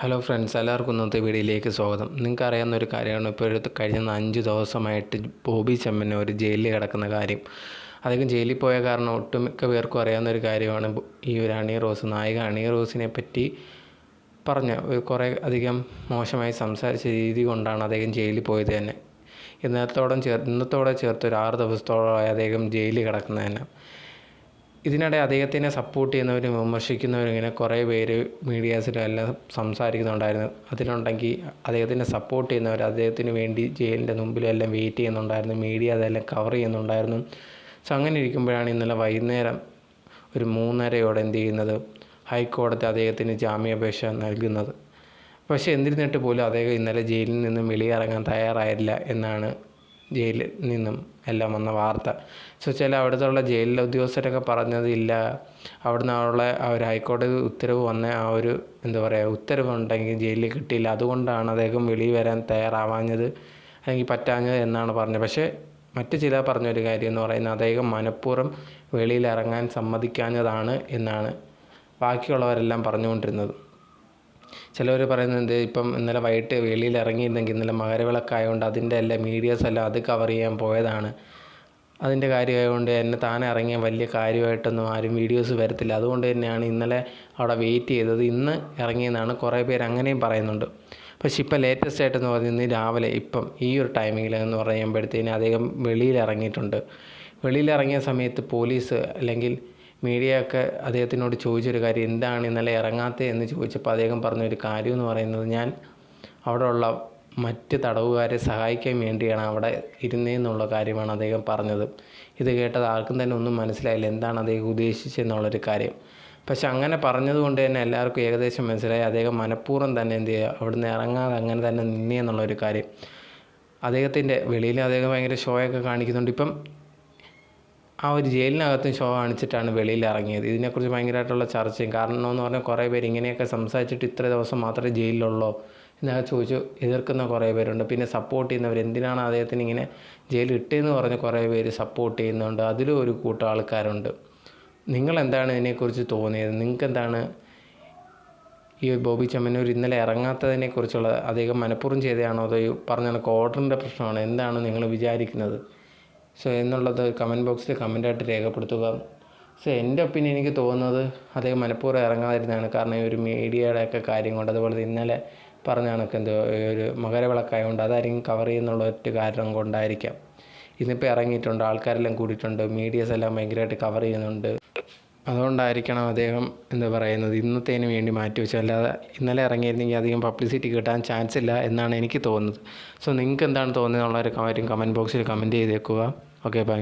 Hello friends എല്ലാവർക്കും ഇന്നത്തെ വീഡിയോയിലേക്ക് സ്വാഗതം. നിങ്ങൾക്ക് അറിയാവുന്ന ഒരു കാര്യമാണ് ഇപ്പോൾ എടുത്ത് കഴിഞ്ഞ അഞ്ച് ദിവസമായിട്ട് ബോബി ചെമ്മന് ഒരു ജയിലിൽ കിടക്കുന്ന കാര്യം. അദ്ദേഹം ജയിലിൽ പോയ കാരണം ഒട്ടുമിക്ക പേർക്കും അറിയാവുന്ന ഒരു കാര്യമാണ് ഈ ഒരു അണി റോസ് നായിക അണി റോസിനെ പറ്റി പറഞ്ഞ ഒരു കുറേ അധികം മോശമായി സംസാരിച്ച രീതി കൊണ്ടാണ് അദ്ദേഹം ജയിലിൽ പോയത് തന്നെ. ഇന്നത്തോടം ചേർ ഇന്നത്തോടെ ചേർത്ത് ഒരു ആറ് ദിവസത്തോളമായി അദ്ദേഹം ജയിലിൽ കിടക്കുന്നത് തന്നെ. ഇതിനിടെ അദ്ദേഹത്തിനെ സപ്പോർട്ട് ചെയ്യുന്നവരും വിമർശിക്കുന്നവരും ഇങ്ങനെ കുറേ പേര് മീഡിയാസിലും എല്ലാം സംസാരിക്കുന്നുണ്ടായിരുന്നു. അതിലുണ്ടെങ്കിൽ അദ്ദേഹത്തിനെ സപ്പോർട്ട് ചെയ്യുന്നവർ അദ്ദേഹത്തിന് വേണ്ടി ജയിലിന്റെ മുമ്പിലെല്ലാം വെയിറ്റ് ചെയ്യുന്നുണ്ടായിരുന്നു. മീഡിയ അതെല്ലാം കവർ ചെയ്യുന്നുണ്ടായിരുന്നു. സോ അങ്ങനെ ഇരിക്കുമ്പോഴാണ് ഇന്നലെ വൈകുന്നേരം ഒരു മൂന്നരയോടെ എന്ത് ചെയ്യുന്നത്? ഹൈക്കോടതി അദ്ദേഹത്തിന് ജാമ്യാപേക്ഷ നൽകുന്നത്. പക്ഷേ എന്നിരുന്നിട്ട് പോലും അദ്ദേഹം ഇന്നലെ ജയിലിൽ നിന്നും വെളിയിറങ്ങാൻ തയ്യാറായില്ല എന്നാണ് ജയിലിൽ നിന്നും എല്ലാം വന്ന വാർത്ത. സോ ചില അവിടുത്തെ ജയിലിലെ ഉദ്യോഗസ്ഥരൊക്കെ പറഞ്ഞത് ഇല്ല. അവിടുന്ന് ഉള്ള ഒരു ഹൈക്കോടതി ഉത്തരവ് വന്ന ആ ഒരു എന്താ പറയുക ഉത്തരവ് ഉണ്ടെങ്കിൽ ജയിലിൽ കിട്ടിയില്ല. അതുകൊണ്ടാണ് അദ്ദേഹം വെളിയിൽ വരാൻ തയ്യാറാവാഞ്ഞത് അല്ലെങ്കിൽ പറ്റാഞ്ഞത് എന്നാണ് പറഞ്ഞത്. പക്ഷേ മറ്റു ചിലർ പറഞ്ഞൊരു കാര്യം എന്ന് പറയുന്നത് അദ്ദേഹം മനഃപൂർവം വെളിയിൽ ഇറങ്ങാൻ സമ്മതിക്കാഞ്ഞതാണ് എന്നാണ് ബാക്കിയുള്ളവരെല്ലാം പറഞ്ഞുകൊണ്ടിരുന്നത്. ചിലവർ പറയുന്നത് ഇപ്പം ഇന്നലെ വൈകിട്ട് വെളിയിൽ ഇറങ്ങിയിരുന്നെങ്കിൽ ഇന്നലെ മകരവിളക്കായതുകൊണ്ട് അതിന്റെ എല്ലാം മീഡിയാസ് എല്ലാം അത് കവർ ചെയ്യാൻ പോയതാണ്. അതിന്റെ കാര്യമായതുകൊണ്ട് എന്നെ താനെ ഇറങ്ങിയ വലിയ കാര്യമായിട്ടൊന്നും ആരും വീഡിയോസ് വരത്തില്ല. അതുകൊണ്ട് തന്നെയാണ് ഇന്നലെ അവിടെ വെയിറ്റ് ചെയ്തത്. ഇന്ന് ഇറങ്ങിയെന്നാണ് കുറേ പേര് അങ്ങനെയും പറയുന്നുണ്ട്. പക്ഷെ ഇപ്പം ലേറ്റസ്റ്റ് ആയിട്ടെന്ന് പറയുന്നത് രാവിലെ ഇപ്പം ഈ ഒരു ടൈമിങ്ങിൽ എന്ന് പറയുമ്പോഴത്തേന് അദ്ദേഹം വെളിയിൽ ഇറങ്ങിയിട്ടുണ്ട്. വെളിയിൽ ഇറങ്ങിയ സമയത്ത് പോലീസ് അല്ലെങ്കിൽ മീഡിയ ഒക്കെ അദ്ദേഹത്തിനോട് ചോദിച്ചൊരു കാര്യം എന്താണ് ഇന്നലെ ഇറങ്ങാത്തത് എന്ന് ചോദിച്ചപ്പോൾ അദ്ദേഹം പറഞ്ഞൊരു കാര്യം എന്ന് പറയുന്നത് ഞാൻ അവിടെയുള്ള മറ്റ് തടവുകാരെ സഹായിക്കാൻ വേണ്ടിയാണ് അവിടെ ഇരുന്നതെന്നുള്ള കാര്യമാണ് അദ്ദേഹം പറഞ്ഞത്. ഇത് കേട്ടത് ആർക്കും തന്നെ ഒന്നും മനസ്സിലായില്ല എന്താണ് അദ്ദേഹം ഉദ്ദേശിച്ചെന്നുള്ളൊരു കാര്യം. പക്ഷെ അങ്ങനെ പറഞ്ഞതുകൊണ്ട് തന്നെ എല്ലാവർക്കും ഏകദേശം മനസ്സിലായി അദ്ദേഹം മനഃപൂർവം തന്നെ എന്ത് ചെയ്യുക അവിടുന്ന് ഇറങ്ങാതെ അങ്ങനെ തന്നെ നിന്നേ എന്നുള്ളൊരു കാര്യം. അദ്ദേഹത്തിന്റെ വെളിയിൽ അദ്ദേഹം ഭയങ്കര ഷോയൊക്കെ കാണിക്കുന്നുണ്ട്. ഇപ്പം ആ ഒരു ജയിലിനകത്തും ഷോ കാണിച്ചിട്ടാണ് വെളിയിൽ ഇറങ്ങിയത്. ഇതിനെക്കുറിച്ച് ഭയങ്കരമായിട്ടുള്ള ചർച്ചയും കാരണം എന്ന് പറഞ്ഞാൽ കുറേ പേര് ഇങ്ങനെയൊക്കെ സംസാരിച്ചിട്ട് ഇത്ര ദിവസം മാത്രമേ ജയിലിലുള്ളൂ എന്നൊക്കെ ചോദിച്ചു എതിർക്കുന്ന കുറേ പേരുണ്ട്. പിന്നെ സപ്പോർട്ട് ചെയ്യുന്നവർ എന്തിനാണ് അദ്ദേഹത്തിന് ഇങ്ങനെ ജയിലിൽ ഇട്ടതെന്ന് പറഞ്ഞ് കുറേ പേര് സപ്പോർട്ട് ചെയ്യുന്നുണ്ട്. അതിലും ഒരു കൂട്ടം ആൾക്കാരുണ്ട്. നിങ്ങൾ എന്താണ് ഇതിനെക്കുറിച്ച് തോന്നിയത്? നിങ്ങൾക്ക് എന്താണ് ഈ ബോബി ചെമ്മന്നൂർ ഇന്നലെ ഇറങ്ങാത്തതിനെക്കുറിച്ചുള്ള അദ്ദേഹം മനഃപൂർവം ചെയ്തതാണോ? അതോ പറഞ്ഞ കണക്ക് ഓർഡറിന്റെ പ്രശ്നമാണോ? എന്താണ് നിങ്ങൾ വിചാരിക്കുന്നത്? സോ എന്നുള്ളത് കമന്റ് ബോക്സിൽ കമന്റായിട്ട് രേഖപ്പെടുത്തുക. സോ എന്റെ ഒപ്പീനിയൻ എനിക്ക് തോന്നുന്നത് അദ്ദേഹം മനഃപൂർവം ഇറങ്ങാതിരുന്നതാണ്. കാരണം ഈ ഒരു മീഡിയയുടെ ഒക്കെ കാര്യം കൊണ്ട് അതുപോലെ ഇന്നലെ പറഞ്ഞ കണക്ക് എന്തോ ഒരു മകരവിളക്കായതുകൊണ്ട് അതായിരിക്കും കവർ ചെയ്യുന്നുള്ള ഒറ്റ കാരണം കൊണ്ടായിരിക്കാം. ഇന്നിപ്പോൾ ഇറങ്ങിയിട്ടുണ്ട് ആൾക്കാരെല്ലാം കൂടിയിട്ടുണ്ട് മീഡിയസ് എല്ലാം ഭയങ്കരമായിട്ട് കവർ ചെയ്യുന്നുണ്ട്. അതുകൊണ്ടായിരിക്കണം അദ്ദേഹം എന്ന് പറയുന്നത് ഇന്നത്തേന് വേണ്ടി മാറ്റി വെച്ചത്. അല്ലാതെ ഇന്നലെ ഇറങ്ങിയിരുന്നെങ്കിൽ അധികം പബ്ലിസിറ്റി കിട്ടാൻ ചാൻസ് ഇല്ല എന്നാണ് എനിക്ക് തോന്നുന്നത്. സോ നിങ്ങൾക്ക് എന്താണ് തോന്നുന്നത് എന്നുള്ളൊരു കാര്യം കമന്റ് ബോക്സിൽ കമന്റ് ചെയ്തേക്കുക. Okay bye